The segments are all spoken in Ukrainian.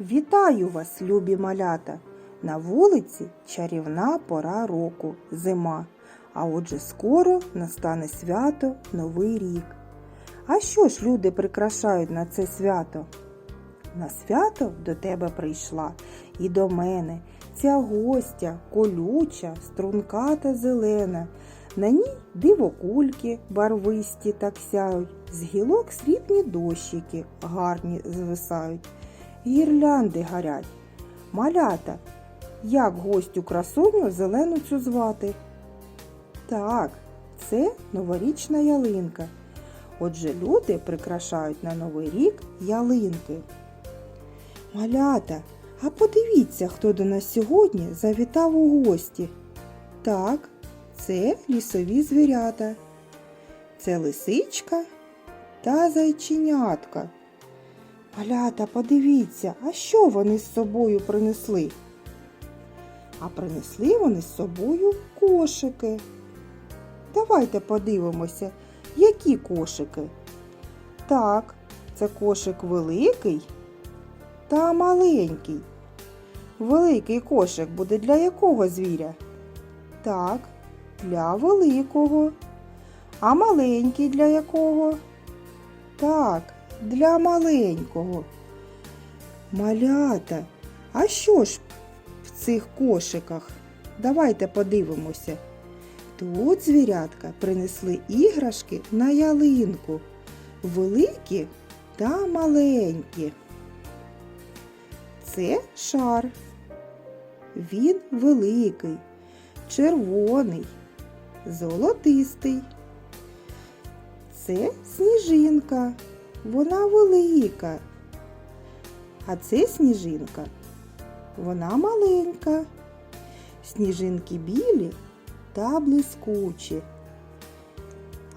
Вітаю вас, любі малята! На вулиці чарівна пора року, зима. А отже, скоро настане свято Новий рік. А що ж люди прикрашають на це свято? На свято до тебе прийшла і до мене ця гостя колюча, струнка та зелена. На ній дивокульки барвисті так сяють, з гілок срібні дощики гарні звисають, гірлянди гарять. Малята, як гостю красуню зелену цю звати? Так, це новорічна ялинка. Отже, люди прикрашають на Новий рік ялинки. Малята, а подивіться, хто до нас сьогодні завітав у гості. Так, це лісові звірята. Це лисичка та зайченятка. Малята, подивіться, а що вони з собою принесли? А принесли вони з собою кошики. Давайте подивимося, які кошики. Так, це кошик великий та маленький. Великий кошик буде для якого звіря? Так, для великого. А маленький для якого? Так, для маленького. Малята, а що ж в цих кошиках? Давайте подивимося. Тут звірятка принесли іграшки на ялинку. Великі та маленькі. Це шар. Він великий, червоний, золотистий. Це сніжинка. Вона велика. А це сніжинка. Вона маленька. Сніжинки білі та блискучі.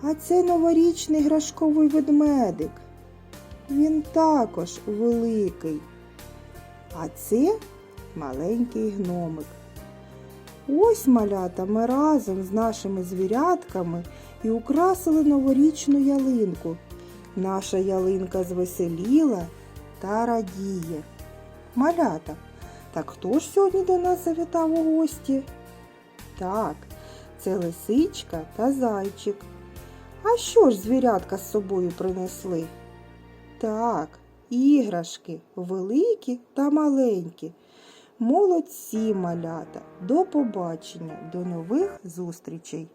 А це новорічний грашковий ведмедик. Він також великий. А це маленький гномик. Ось малята ми разом з нашими звірятками і украсили новорічну ялинку. Наша ялинка звеселіла та радіє. Малята, так хто ж сьогодні до нас завітав у гості? Так, це лисичка та зайчик. А що ж звірятка з собою принесли? Так, іграшки великі та маленькі. Молодці малята. До побачення, до нових зустрічей!